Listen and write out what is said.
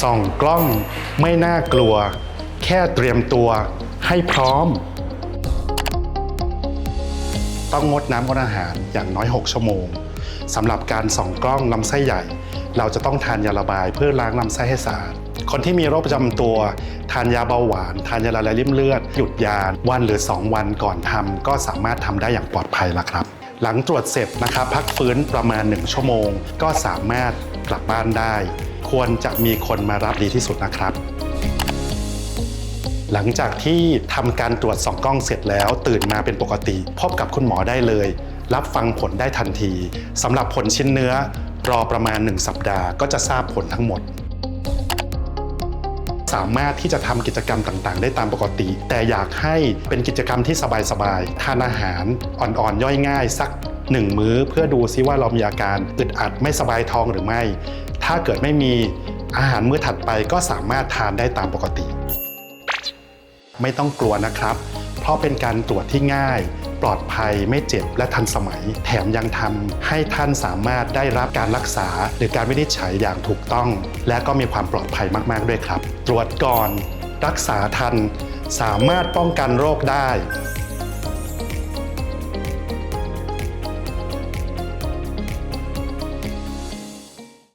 ส่องกล้องไม่น่ากลัว แค่เตรียมตัวให้พร้อม ต้องงดน้ำงดอาหารอย่างน้อย 6 ชั่วโมงสำหรับการส่องกล้องลำไส้ใหญ่ เราจะต้องทานยาระบายเพื่อล้างลำไส้ให้สะอาดคนที่มีโรคประจำตัว ทานยาเบาหวาน ทานยาละลายริ่มเลือด หยุดยาวันหรือ 2 วันก่อนทำก็สามารถทำได้อย่างปลอดภัยล้วครับ หลังตรวจเสร็จนะครับ พักฟื้นประมาณ 1 ชั่วโมง ก็สามารถกลับบ้านได้ ควรจะมีคนมารับดีที่สุดนะครับ หลังจากที่ทำการตรวจสองกล้องเสร็จแล้วตื่นมาเป็นปกติ พบกับคุณหมอได้เลย รับฟังผลได้ทันทีสำหรับผลชิ้นเนื้อรอประมาณ 1 สัปดาห์ก็จะทราบผลทั้งหมด สามารถที่จะทำกิจกรรมต่างๆ ได้ตามปกติ แต่อยากให้เป็นกิจกรรมที่สบายๆทานอาหารอ่อนๆย่อยง่าย สักหนึ่งมื้อเพื่อดูซิว่าเรามีอาการอึดอัดไม่สบายท้องหรือไม่ ถ้าเกิดไม่มีอาหารมื้อถัดไปก็สามารถทานได้ตามปกติ ไม่ต้องกลัวนะครับ เพราะเป็นการตรวจที่ง่าย ปลอดภัยไม่เจ็บและทันสมัย แถมยังทำให้ท่านสามารถได้รับการรักษา หรือการวินิจฉัยอย่างถูกต้อง และก็มีความปลอดภัยมาก ๆ ด้วยครับ ตรวจก่อน รักษาทัน สามารถป้องกันโรคได้